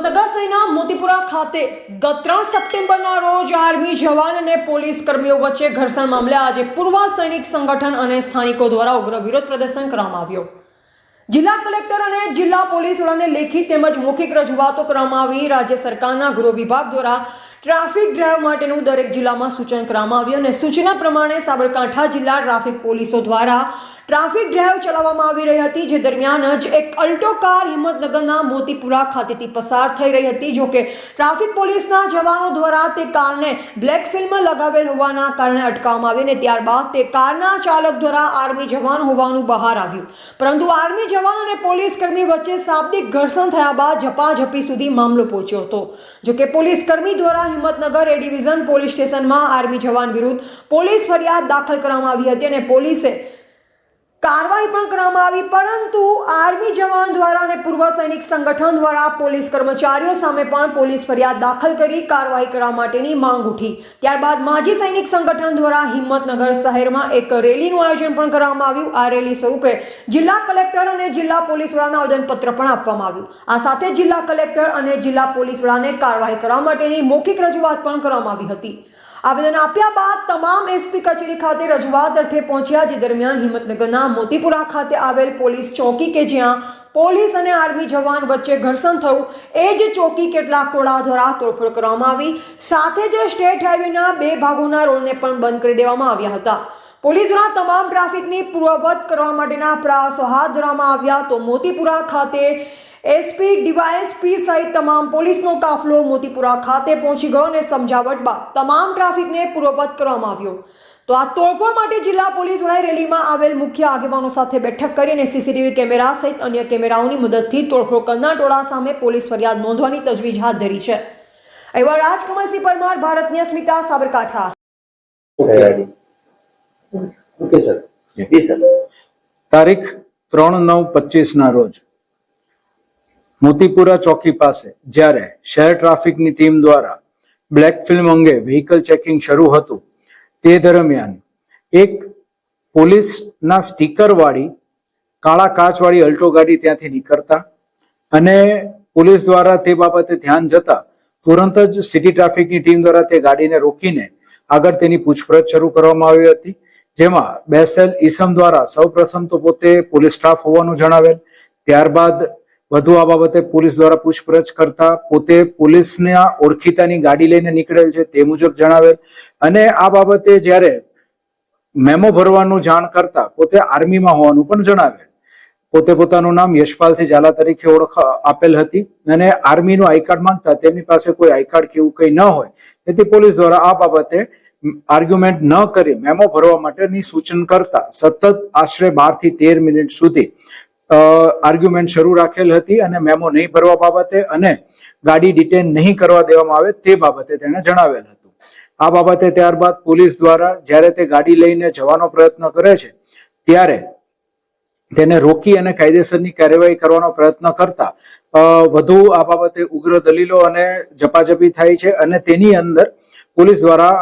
હિંમતનગર શહેરના મોતીપુરા ખાતે ગત ત્રણ સપ્ટેમ્બરના રોજ આર્મી જવાન અને પોલીસ કર્મીઓ વચ્ચે ઘર્ષણ મામલે આજે પૂર્વ સૈનિક સંગઠન અને સ્થાનિકો દ્વારા ઉગ્ર વિરોધ પ્રદર્શન કરવામાં આવ્યો. જિલ્લા કલેક્ટર અને જિલ્લા પોલીસ વડાને લેખિત તેમજ મૌખિક રજૂઆતો કરવામાં આવી. રાજ્ય સરકારના ગૃહ વિભાગ દ્વારા ટ્રાફિક ડ્રાઈવ માટેનું દરેક જિલ્લામાં સૂચન કરવામાં આવ્યું અને સૂચના પ્રમાણે સાબરકાંઠા જિલ્લા ટ્રાફિક પોલીસો દ્વારા ટ્રાફિક ડ્રાઈવ ચલાવવામાં આવી રહી હતી, જે દરમિયાન જ એક અલ્ટો કાર હિંમતનગરના મોતીપુરા ખાતેથી પસાર થઈ રહી હતી. જો કે ટ્રાફિક પોલીસના જવાનો દ્વારા તે કારને બ્લેક ફિલ્મ લગાવેલ હોવાના કારણે અટકાવવામાં આવી અને ત્યારબાદ તે કારના ચાલક દ્વારા આર્મી જવાન હોવાનું બહાર આવ્યું. પરંતુ આર્મી જવાન અને પોલીસ કર્મી વચ્ચે શાબ્દિક ઘર્ષણ થયા બાદ ઝપાઝપી સુધી મામલો પહોંચ્યો હતો. જો કે પોલીસ કર્મી દ્વારા હિંમતનગર એ ડિવિઝન પોલીસ સ્ટેશનમાં આર્મી જવાન વિરુદ્ધ પોલીસ ફરિયાદ દાખલ કરવામાં આવી હતી અને પોલીસે કાર્યવાહી પણ કરવામાં આવી, પરંતુ આર્મી જવાન દ્વારા અને પૂર્વ સૈનિક સંગઠન દ્વારા પોલીસ કર્મચારીઓ સામે પણ પોલીસ ફરિયાદ દાખલ કરી કાર્યવાહી કરવા માટેની માંગ ઉઠી. ત્યારબાદ માજી સૈનિક સંગઠન દ્વારા હિંમતનગર શહેરમાં એક રેલીનું આયોજન પણ કરવામાં આવ્યું. આ રેલી સ્વરૂપે જિલ્લા કલેક્ટર અને જિલ્લા પોલીસ વડાને આવેદનપત્ર પણ આપવામાં આવ્યું. આ સાથે જિલ્લા કલેક્ટર અને જિલ્લા પોલીસ વડાને કાર્યવાહી કરવા માટેની મૌખિક રજૂઆત પણ કરવામાં આવી હતી. આવેદન આપ્યા બાદ તમામ એસપી કચેરી ખાતે રજૂઆત અર્થે પહોંચ્યા, જે દરમિયાન હિંમતનગરના મોતીપુરા ખાતે આવેલ પોલીસ ચોકી કે જ્યાં પોલીસ અને આર્મી જવાન વચ્ચે ઘર્ષણ થયું, એ જ ચોકી કેટલાક ટોળા દ્વારા તોડફોડ કરવામાં આવી. સાથે જ સ્ટેટ હાઈવેના બે ભાગોના રોડને પણ બંધ કરી દેવામાં આવ્યા હતા. પોલીસ દ્વારા તમામ ટ્રાફિકની પૂર્વવત કરવા માટેના પ્રયાસો હાથ ધરવામાં આવ્યા તો મોતીપુરા ખાતે એસપી ડીવાયએસપી સહિત તમામ પોલીસનો કાફલો મોતીપુરા ખાતે પહોંચી ગયો અને સમજાવટ બાદ તમામ ટ્રાફિકને પૂર્વવત કરવામાં આવ્યો. તો આ તોડફોડ માટે જિલ્લા પોલીસ વડાએ રેલીમાં આવેલ મુખ્ય આગેવાનો સાથે બેઠક કરી અને સીસીટીવી કેમેરા સહિત અન્ય કેમેરાઓની મદદથી તોડફોડ કરનાર ટોળા સામે પોલીસ ફરિયાદ નોંધવાની તજવીજ હાથ ધરી છે. એવા રાજકમલસિંહ પરમાર ભારતની અસ્મિતા સાબરકાંઠા. Okay sir. જી સર. તારીખ ત્રણ નવ પચીસ ના રોજ. મોતીપુરા ચોકી પાસે જ્યારે શહેર ટ્રાફિકની ટીમ દ્વારા બ્લેક ફિલ્મ અંગે વ્હીકલ ચેકિંગ શરૂ હતું, તે દરમિયાન એક પોલીસના સ્ટીકરવાળી કાળા કાચવાળી અલ્ટો ગાડી ત્યાંથી નીકળતા અને પોલીસ દ્વારા તે બાબતે ધ્યાન જતા તુરંત જ સિટી ટ્રાફિકની ટીમ દ્વારા તે ગાડીને રોકીને આગળ તેની પૂછપરછ શરૂ કરવામાં આવી હતી, જેમાં બેસેલ ઈસમ દ્વારા સૌપ્રથમ તો પોતે પોલીસ સ્ટાફ હોવાનું જણાવેલ, ત્યારબાદ વધુ આ બાબતે પોલીસ દ્વારા પૂછપરછ કરતા પોતે પોલીસના ઓળખીતાની ગાડી લઈને નીકળેલ છે તે મુજબ જણાવેલ. અને આ બાબતે જ્યારે મેમો ભરવાનું જાણ કરતા પોતે આર્મીમાં હોવાનું પણ જણાવેલ. પોતે પોતાનું નામ યશપાલસિંહ ઝાલા તરીકે ઓળખ આપેલ હતી અને આર્મીનું આઈ કાર્ડ માંગતા તેમની પાસે કોઈ આઈ કાર્ડ કે એવું કંઈ ન હોય. તેથી પોલીસ દ્વારા આ બાબતે આર્ગ્યુમેન્ટ ન કરી મેમો ભરવા માટેની સૂચન કરતા સતત આશરે બારથી તેર મિનિટ સુધી આર્ગ્યુમેન્ટ શરૂ રાખેલ હતી અને મેમો નહીં ભરવા બાબતે અને ગાડી ડિટેન નહીં કરવા દેવામાં આવે તે બાબતે તેણે જણાવેલ હતું. આ બાબતે ત્યારબાદ પોલીસ દ્વારા જ્યારે તે ગાડી લઈને જવાનો પ્રયત્ન કરે છે, ત્યારે તેને રોકી અને કાયદેસરની કાર્યવાહી કરવાનો પ્રયત્ન કરતા વધુ આ બાબતે ઉગ્ર દલીલો અને જપાજપી થાય છે અને તેની અંદર પોલીસ દ્વારા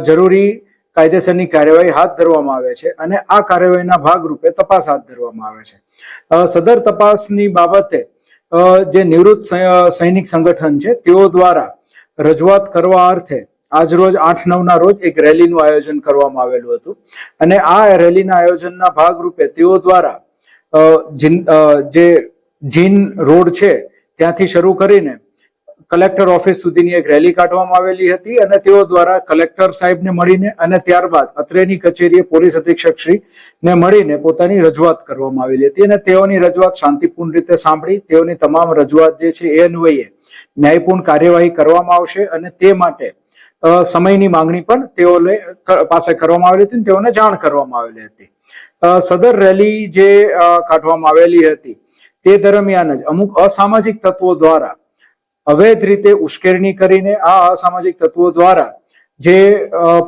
જરૂરી કાયદેસરની કાર્યવાહી હાથ ધરવામાં આવે છે અને આ કાર્યવાહીના ભાગરૂપે તપાસ હાથ ધરવામાં આવે છે. સદર તપાસની બાબતે જે નિવૃત્ત સૈનિક સંગઠન છે, તેઓ દ્વારા રજૂઆત કરવા અર્થે આજરોજ આઠ નવના રોજ એક રેલીનું આયોજન કરવામાં આવેલું હતું. અને આ રેલીના આયોજનના ભાગરૂપે તેઓ દ્વારા જે જીન રોડ છે, ત્યાંથી શરૂ કરીને કલેક્ટર ઓફિસ સુધીની એક રેલી કાઢવામાં આવેલી હતી અને તેઓ દ્વારા કલેક્ટર સાહેબને મળીને અને ત્યારબાદ અત્રેની કચેરીએ પોલીસ અધિક્ષક શ્રી ને મળીને પોતાની રજૂઆત કરવામાં આવેલી હતી અને તેઓની રજૂઆત શાંતિપૂર્ણ રીતે સાંભળી, તેઓની તમામ રજૂઆત જે છે એ અન્વયે ન્યાયપૂર્ણ કાર્યવાહી કરવામાં આવશે અને તે માટે સમયની માંગણી પણ તેઓ પાસે કરવામાં આવેલી હતી તેઓને જાણ કરવામાં આવેલી હતી. સદર રેલી જે કાઢવામાં આવેલી હતી તે દરમિયાન જ અમુક અસામાજિક તત્વો દ્વારા અવૈધ રીતે ઉશ્કેરણી કરીને આ અસામાજિક તત્વો દ્વારા જે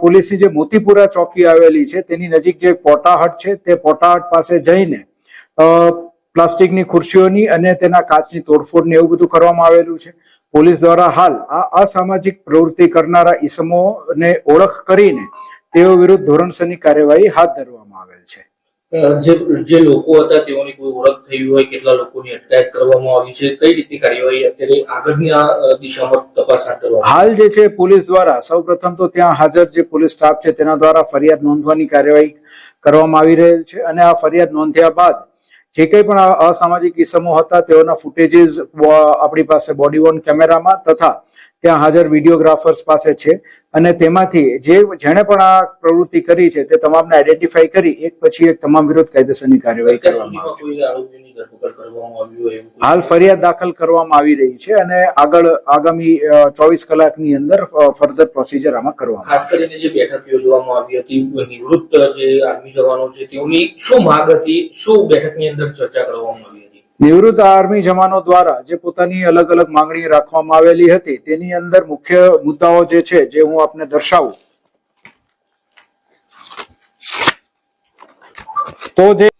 પોલીસની જે મોતીપુરા ચોકી આવેલી છે, તેની નજીક જે પોટાહટ છે, તે પોટાહટ પાસે જઈને પ્લાસ્ટિકની ખુરશીઓની અને તેના કાચની તોડફોડ ને એવું બધું કરવામાં આવેલું છે. પોલીસ દ્વારા હાલ આ અસામાજિક પ્રવૃત્તિ કરનારા ઈસમોને ઓળખ કરીને તેઓ વિરુદ્ધ ધોરણસરની કાર્યવાહી હાથ ધરવામાં જે જે લોકો હતા તેઓની કોઈ ઓળખ થઈ હોય, કેટલા લોકોની અટકાયત કરવામાં આવી છે, કઈ રીતની કાર્યવાહી અત્યારે આગળની આ દિશામાં તપાસ હાથ ધરવામાં હાલ જે છે પોલીસ દ્વારા, સૌપ્રથમ તો ત્યાં હાજર જે પોલીસ સ્ટાફ છે તેના દ્વારા ફરિયાદ નોંધવાની કાર્યવાહી કરવામાં આવી રહેલ છે અને આ ફરિયાદ નોંધ્યા બાદ જે કંઈ પણ અસામાજિક ઇસમો હતા તેઓના ફૂટેજીસ આપણી પાસે બોડી વોર્ન કેમેરામાં તથા ત્યાં હાજર વિડીયોગ્રાફર્સ પાસે છે. અને તેમાંથી જે જેણે પણ આ પ્રવૃત્તિ કરી છે તે તમામને આઈડેન્ટિફાઈ કરી એક પછી એક તમામ વિરુદ્ધ કાયદેસરની કાર્યવાહી કરવામાં આવશે હાલ ફરિયાદ દાખલ કરવામાં આવી રહી છે અને આગળ આગામી ચોવીસ કલાકની અંદર ફર્ધર પ્રોસિજર આમાં કરવામાં ખાસ કરીને જે બેઠક યોજવામાં આવી હતી નિવૃત્ત જે આર્મી જવાનો છે તેઓની શું માંગ હતી શું બેઠકની અંદર ચર્ચા કરવામાં આવી નિવૃત્ત આર્મી જવાનો દ્વારા જે પોતાની અલગ અલગ માંગણી રાખવામાં આવેલી હતી તેની અંદર મુખ્ય મુદ્દાઓ જે છે જે હું આપને દર્શાવું. તો જે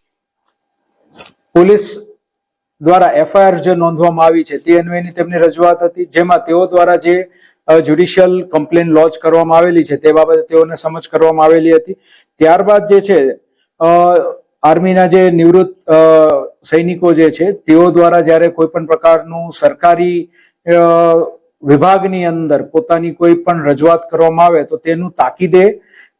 પોલીસ દ્વારા એફઆઈઆર જે નોંધવામાં આવી છે, તે અન્વયની તેમની રજૂઆત હતી, જેમાં તેઓ દ્વારા જે જ્યુડિશિયલ કમ્પ્લેન લોન્ચ કરવામાં આવેલી છે, તે બાબતે તેઓને સમજ કરવામાં આવેલી હતી. ત્યારબાદ જે છે આર્મીના જે નિવૃત્ત સૈનિકો જે છે, તેઓ દ્વારા જ્યારે કોઈ પણ પ્રકારનું સરકારી વિભાગની અંદર પોતાની કોઈ પણ રજૂઆત કરવામાં આવે તો તેનું તાકીદે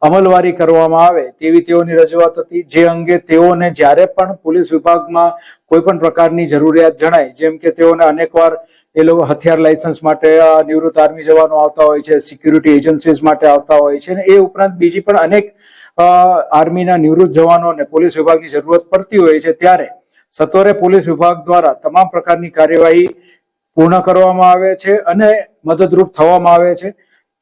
અમલવારી કરવામાં આવે તેવી તેઓની રજૂઆત હતી. જે અંગે તેઓને જ્યારે પણ પોલીસ વિભાગમાં કોઈ પણ પ્રકારની જરૂરિયાત જણાય, જેમ કે તેઓને અનેકવાર એ લોકો હથિયાર લાયસન્સ માટે નિવૃત્ત આર્મી જવાનો આવતા હોય છે, સિક્યુરિટી એજન્સીસ માટે આવતા હોય છે અને એ ઉપરાંત બીજી પણ અનેક આર્મીના નિવૃત્ત જવાનોને પોલીસ વિભાગની જરૂરત પડતી હોય છે. ત્યારે સત્વરે પોલીસ વિભાગ દ્વારા તમામ પ્રકારની કાર્યવાહી પૂર્ણ કરવામાં આવે છે અને મદદરૂપ થવામાં આવે છે.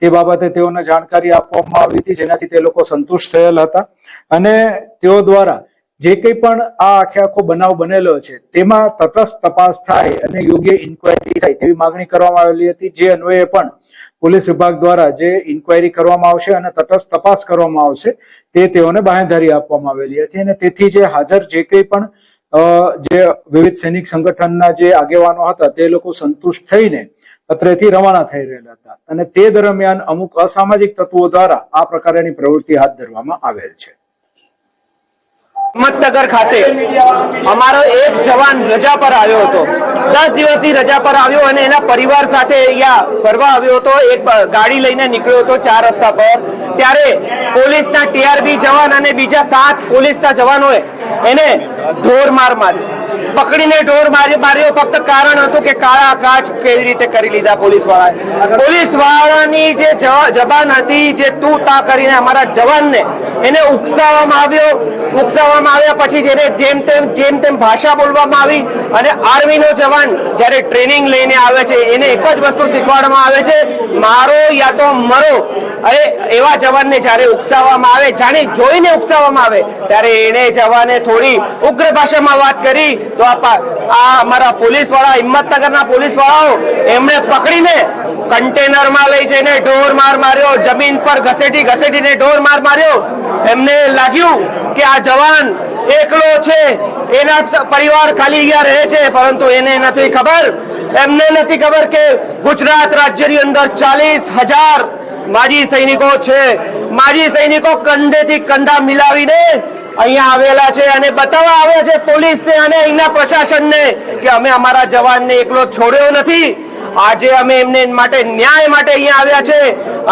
તે બાબતે તેઓને જાણકારી આપવામાં આવી હતી, જેનાથી તે લોકો સંતુષ્ટ થયેલ હતા. અને તેઓ દ્વારા જે કંઈ પણ આ આખે આખો બનાવ બનેલો છે, તેમાં તટસ્થ તપાસ થાય અને યોગ્ય ઇન્કવાયરી થાય તેવી માંગણી કરવામાં આવેલી હતી. જે અન્વયે પણ પોલીસ વિભાગ દ્વારા જે ઇન્કવાયરી કરવામાં આવશે અને તટસ્થ તપાસ કરવામાં આવશે, તે તેઓને બાંહેધારી આપવામાં આવેલી હતી. અને તેથી જે હાજર જે કંઈ પણ જે વિવિધ સૈનિક સંગઠનના જે આગેવાનો હતા, તે લોકો સંતુષ્ટ થઈને અત્રેથી રવાના થઈ રહેલા હતા. અને તે દરમિયાન અમુક અસામાજિક તત્વો દ્વારા આ પ્રકારની પ્રવૃત્તિ હાથ ધરવામાં આવેલ છે. હિંમતનગર ખાતે અમારો એક જવાન રજા પર આવ્યો હતો. દસ દિવસની રજા પર આવ્યો અને એના પરિવાર સાથે અહીંયા ફરવા આવ્યો હતો. એક ગાડી લઈને નીકળ્યો હતો ચાર રસ્તા પર. ત્યારે પોલીસના ટીઆરબી જવાન અને બીજા સાત પોલીસના જવાનોએ એને ઢોર માર માર્યો. પકડીને ઢોર માર્યો માર્યો. ફક્ત કારણ હતું કે કાળા કાચ કેવી રીતે કરી લીધા પોલીસ વાળાએ પોલીસ વાળાની જે જબાન હતી, જે તું તા કરીને અમારા જવાનને એને ઉકસાવવામાં આવ્યો. ઉકસાવવામાં આવ્યા પછી જેને જેમ તેમ જેમ તેમ ભાષા બોલવામાં આવી અને આર્મીનો જવાન જ્યારે ટ્રેનિંગ લઈને આવે છે, એને એક જ વસ્તુ શીખવાડવામાં આવે છે, મારો યા તો મરો. અરે, એવા જવાનને જ્યારે ઉકસાવવામાં આવે, જાણે જોઈને ઉકસાવવામાં આવે, ત્યારે એને જવાને થોડી ઉગ્ર ભાષામાં વાત કરી, તો આ અમારા પોલીસવાળા, હિંમતનગરના પોલીસવાળાઓ, એમણે પકડીને કન્ટેનરમાં લઈ જઈને ઢોર માર માર્યો, જમીન પર ઘસેટી ઘસેટીને ઢોર માર માર્યો. એમને લાગ્યું કે આ જવાન એકલો છે, એના પરિવાર ખાલી અહીંયા રહે છે, પરંતુ એને નથી ખબર. એમને નથી ખબર કે ગુજરાત રાજ્યની અંદર ચાલીસ હજાર માજી સૈનિકો છે. માજી સૈનિકો કંધેથી કંધા મિલાવીને અહીંયા આવેલા છે અને બતાવવા આવ્યા છે પોલીસને અને અહીંના પ્રશાસનને કે અમે અમારા જવાનને એકલો છોડ્યો નથી. આજે અમે એમને માટે ન્યાય માટે અહીંયા આવ્યા છે.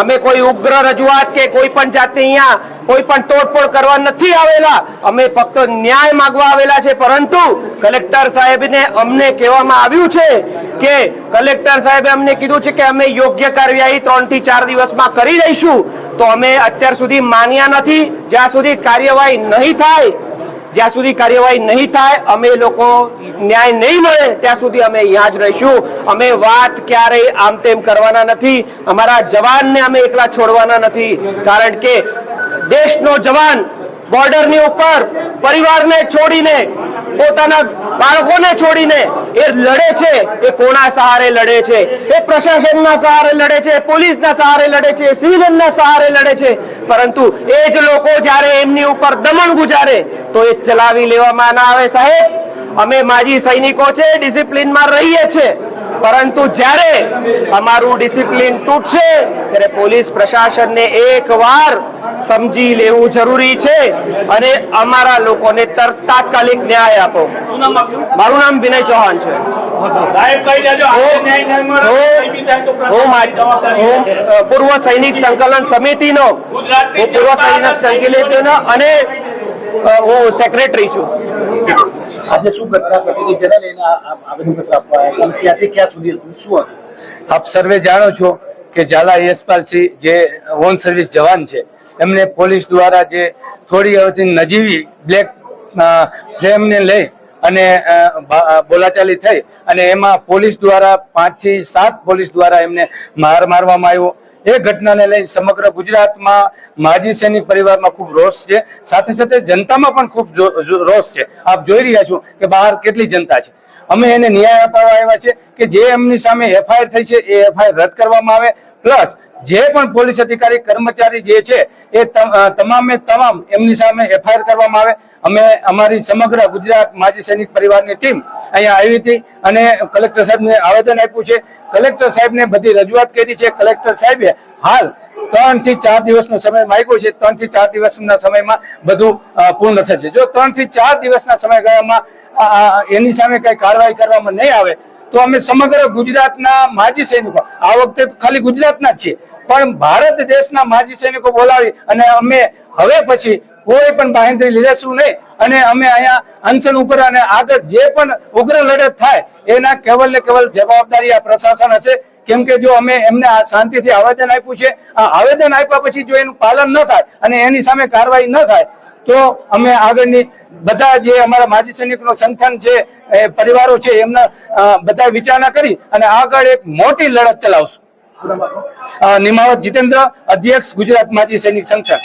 અમે કોઈ ઉગ્ર રજૂઆત કે કોઈ પણ જાતની અહીંયા કોઈ પણ તોડફોડ કરવા નથી આવેલા. અમે ફક્ત ન્યાય માંગવા આવેલા છે. પરંતુ કલેક્ટર સાહેબને અમને કહેવામાં આવ્યું છે કે કલેક્ટર સાહેબે અમને કીધું છે કે અમે યોગ્ય કાર્યવાહી ત્રણથી ચાર દિવસમાં કરી દઈશું. તો અમે અત્યાર સુધી માન્યા નથી. જ્યાં સુધી કાર્યવાહી નહીં થાય, જ્યાં સુધી કાર્યવાહી નહીં થાય, અમે લોકો ન્યાય નહીં મળે, ત્યાં સુધી અમે અહીંયા જ રહીશું. અમે વાત ક્યારેય આમ તેમ કરવાના નથી. અમારા જવાનને અમે એકલા છોડવાના નથી. કારણ કે દેશનો જવાન બોર્ડરની ઉપર પરિવારને છોડીને પોતાના બાળકોને છોડીને એ લડે છે, એ કોના સહારે લડે છે, એ પ્રશાસનના સહારે લડે છે પોલીસના સહારે લડે છે સિવિલિયનના સહારે લડે છે. પરંતુ એ જ લોકો જ્યારે એમની ઉપર દમણ ગુજારે, તો એ ચલાવી લેવામાં ના આવે સાહેબ. અમે માજી સૈનિકો છે, ડિસિપ્લિનમાં રહીએ છીએ પરંતુ જ્યારે અમારું ડિસિપ્લિન તૂટશે, ત્યારે પોલીસ પ્રશાસનને એક વાર સમજી લેવું જરૂરી છે અને અમારા લોકોને તાત્કાલિક ન્યાય આપો. મારું નામ વિનય ચૌહાણ છે. પૂર્વ સૈનિક સંકલન સમિતિનો હું પૂર્વ સૈનિક સંકલનનો અને હું સેક્રેટરી છું. આજે શું ઘટના ઘટી જેને લઈને આવેદન પત્ર આપવા ક્યાંથી ક્યાં સુધી હતું? શું હતું? આપ સર્વે જાણો છો કે ઝાલા યશપાલસિંહ જે ઓન સર્વિસ જવાન છે એમને પોલીસ દ્વારા જે થોડી અવધિ નજીવી બ્લેક ફ્લેમને લઈ અને બોલાચાલી થઈ અને એમાં પોલીસ દ્વારા પાંચથી સાત પોલીસ દ્વારા એમને માર મારવામાં આવ્યો. એ ઘટનાને લઈ સમગ્ર ગુજરાતમાં માજી સૈનિક પરિવારમાં ખૂબ રોષ છે. સાથે સાથે જનતામાં પણ ખૂબ રોષ છે. આપ જોઈ રહ્યા છો કે બહાર કેટલી જનતા છે. અમે એને ન્યાય અપાવવા આવ્યા છે કે જે એમની સામે એફઆઈઆર થઈ છે એ એફઆઈઆર રદ કરવામાં આવે. પ્લસ જે પણ પોલીસ અધિકારી, કર્મચારી જે છે, એ તમામે તમામ એમની સામે એફઆઈઆર કરવામાં આવે. અમે અમારી સમગ્ર ગુજરાત માજી સૈનિક પરિવારની ટીમ અહીંયા આવી હતી અને કલેક્ટર સાહેબને આવેદન આપ્યું છે. કલેક્ટર સાહેબને બધી રજૂઆત કરી છે. કલેક્ટર સાહેબે હાલ ત્રણથી ચાર દિવસનો સમય માંગ્યો છે. ત્રણથી ચાર દિવસના સમયમાં બધું પૂર્ણ થશે. જો ત્રણથી ચાર દિવસના સમયગાળામાં એની સામે કઈ કાર્યવાહી કરવામાં નહીં આવે તો અમે સમગ્ર ગુજરાતના માજી સૈનિકો, આ વખતે ખાલી ગુજરાતના છીએ, પણ ભારત દેશના માજી સૈનિકો બોલાવી અને અમે હવે પછી કોઈ પણ બાહેંધરી લીધેશું નહીં અને અમે અહીંયા અનશન ઉપર અને આગળ જે પણ ઉગ્ર લડત થાય, એના કેવલ ને કેવલ જવાબદારી આ પ્રશાસન હશે. કેમ કે જો અમે એમને આ શાંતિથી આવેદન આપ્યું છે, આ આવેદન આપ્યા પછી જો એનું પાલન ન થાય અને એની સામે કાર્યવાહી ન થાય તો અમે આગળની બધા જે અમારા માજી સૈનિકનો સંગઠન છે, એ પરિવારો છે, એમના બધા વિચારણા કરી અને આગળ એક મોટી લડત ચલાવશું. નિમાવત જીતેન્દ્ર, અધ્યક્ષ ગુજરાત માજી સૈનિક સંગઠન.